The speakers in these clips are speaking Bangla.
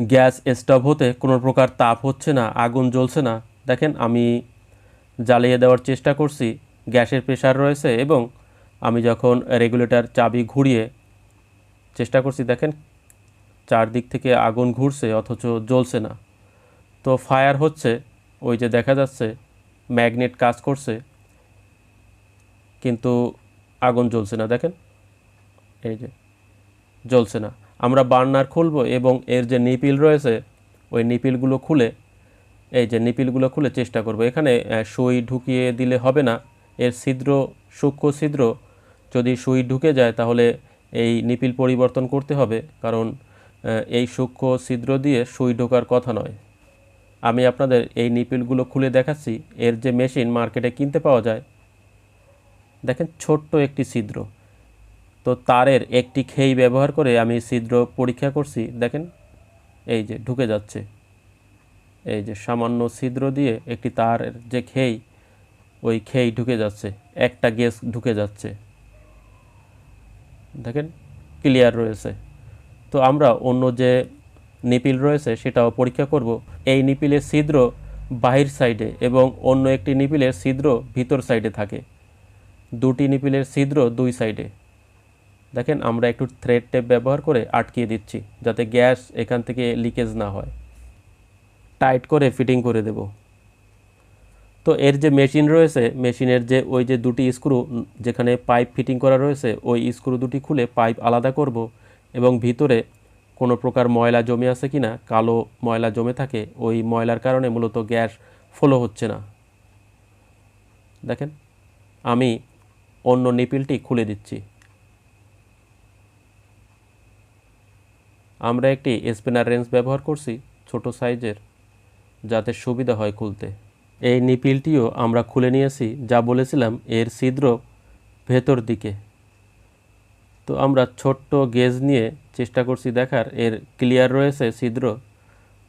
গ্যাস স্টোভ হতে কোনো প্রকার তাপ হচ্ছে না, আগুন জ্বলছে না। দেখেন, আমি জ্বালিয়ে দেওয়ার চেষ্টা করছি, গ্যাসের প্রেশার রয়েছে এবং আমি যখন রেগুলেটর চাবি ঘুরিয়ে চেষ্টা করছি, দেখেন, চারদিক থেকে আগুন ঘুরছে অথচ জ্বলছে না। তো ফায়ার হচ্ছে, ওই যে দেখা যাচ্ছে, ম্যাগনেট কাজ করছে, কিন্তু আগুন জ্বলছে না, দেখেন, এই যে, জ্বলছে না। আমরা বার্নার খুলব এবং এর যে নিপিল রয়েছে, ওই নিপিলগুলো খুলে, এই যে নিপিলগুলো খুলে চেষ্টা করব। এখানে সুই ঢুকিয়ে দিলে হবে না। এর ছিদ্র, সূক্ষ্ম ছিদ্র যদি সুই ঢুকে যায়, তাহলে এই নিপিল পরিবর্তন করতে হবে। কারণ এই সূক্ষ্ম ছিদ্র দিয়ে সুই ঢোকার কথা নয়। আমি আপনাদের এই নিপিলগুলো খুলে দেখাচ্ছি। এর যে মেশিন মার্কেটে কিনতে পাওয়া যায়। দেখেন, ছোট্ট একটি ছিদ্র। তো তারের একটি খেই ব্যবহার করে আমি ছিদ্র পরীক্ষা করছি। দেখেন, এই যে ঢুকে যাচ্ছে। এই যে সামান্য ছিদ্র দিয়ে একটি তারের যে খেই, ওই খেই ঢুকে যাচ্ছে। একটা গ্যাস ঢুকে যাচ্ছে। দেখেন, ক্লিয়ার রয়েছে। তো আমরা অন্য যে নিপিল রয়েছে, সেটাও পরীক্ষা করব। এই নিপিলের ছিদ্র বাহির সাইডে এবং অন্য একটি নিপিলের ছিদ্র ভিতর সাইডে থাকে। দুটি নিপিলের ছিদ্র দুই সাইডে। দেখেন আমরা একটু থ্রেড টেপ ব্যবহার করে আটকিয়ে দিচ্ছি, যাতে গ্যাস এখান থেকে লিকেজ না হয়। টাইট করে ফিটিং করে দেব। তো এর যে মেশিন রয়েছে মেশিনের যে ওই যে দুটি স্ক্রু যেখানে পাইপ ফিটিং করা রয়েছে, ওই স্ক্রু দুটি খুলে পাইপ আলাদা করব এবং ভিতরে কোনো প্রকার ময়লা জমে আছে কি না কালো ময়লা জমে থাকে, ওই ময়লার কারণে মূলত গ্যাস ফলো হচ্ছে না। দেখেন, আমি অন্য নিপিলটি খুলে দিচ্ছি। আমরা একটি স্পিনার রেঞ্জ ব্যবহার করছি ছোট সাইজের, যাতে সুবিধা হয় খুলতে। এই নিপিলটিও আমরা খুলে নিয়েছি, যা বলেছিলাম এর ছিদ্র ভেতর দিকে। তো আমরা ছোট্ট গেজ নিয়ে চেষ্টা করছি দেখার, এর ক্লিয়ার রয়েছে ছিদ্র।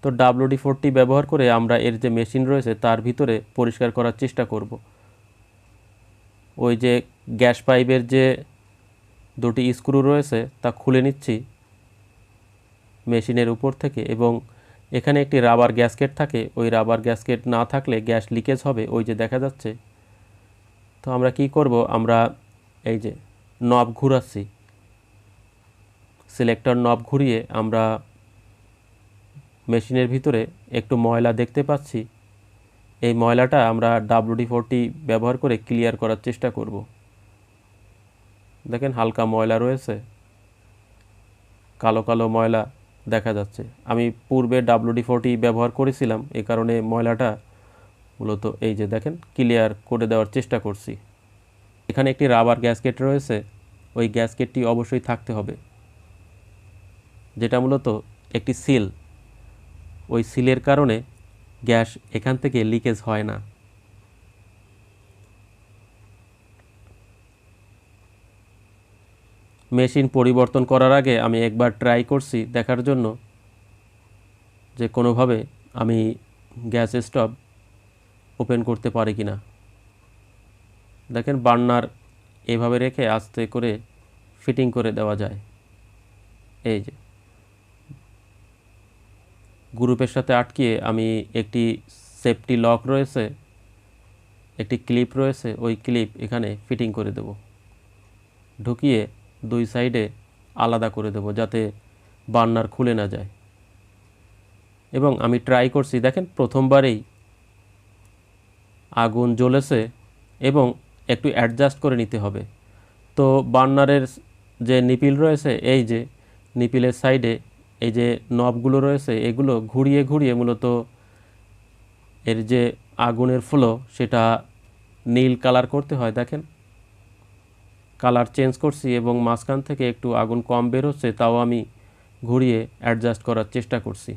তো ডাব্লিউডি ফোরটি ব্যবহার করে আমরা এর যে মেশিন রয়েছে, তার ভিতরে পরিষ্কার করার চেষ্টা করব। ওই যে গ্যাস পাইপের যে দুটি স্ক্রু রয়েছে, তা খুলে নিচ্ছি। মেশিনের উপর থেকে এবং এখানে একটি রাবার গ্যাসকেট থাকে, ওই রাবার গ্যাসকেট না থাকলে গ্যাস লিকেজ হবে, ওই যে দেখা যাচ্ছে। তো আমরা কি করব? আমরা এই যে নব ঘুরাচ্ছি। সিলেক্টর নব ঘুরিয়ে আমরা মেশিনের ভিতরে একটু ময়লা দেখতে পাচ্ছি। এই ময়লাটা আমরা ডাব্লিউডি ফোরটি ব্যবহার করে ক্লিয়ার করার চেষ্টা করব। দেখেন হালকা ময়লা রয়েছে। কালো কালো ময়লা। দেখা যাচ্ছে। আমি পূর্বে ডাব্লিউডি ফোরটি ব্যবহার করেছিলাম এই কারণে ময়লাটা মূলত এই যে দেখেন ক্লিয়ার করে দেওয়ার চেষ্টা করছি। এখানে একটি রাবার গ্যাসকেট রয়েছে, ওই গ্যাসকেটটি অবশ্যই থাকতে হবে। যেটা মূলত একটি সিল ওই সিলের কারণে গ্যাস এখান থেকে লিকেজ হয় না। মেশিন পরিবর্তন করার আগে আমি একবার ট্রাই করছি দেখার জন্য যে কোনোভাবে আমি গ্যাস স্টোভ ওপেন করতে পারি কি না দেখেন বার্নার এভাবে রেখে আস্তে করে ফিটিং করে দেওয়া যায়। এই যে। গ্রুপের সাথে আটকিয়ে আমি একটি সেফটি লক রয়েছে, একটি ক্লিপ রয়েছে, ওই ক্লিপ এখানে ফিটিং করে দেব। ঢুকিয়ে দুই সাইডে আলাদা করে দেব যাতে বার্নার খুলে না যায়। এবং আমি ট্রাই করছি, দেখেন প্রথমবারেই আগুন জ্বলেছে এবং একটু অ্যাডজাস্ট করে নিতে হবে। তো বার্নারের যে নিপিল রয়েছে, এই যে নিপিলের সাইডে এই যে নবগুলো রয়েছে, এগুলো ঘুরিয়ে ঘুরিয়ে মূলত এর যে আগুনের ফ্লো সেটা নীল কালার করতে হয়। দেখেন কালার চেঞ্জ করছি এবং মাঝখান থেকে একটু আগুন কম বেরোচ্ছে, তাও আমি ঘুরিয়ে অ্যাডজাস্ট করার চেষ্টা করছি।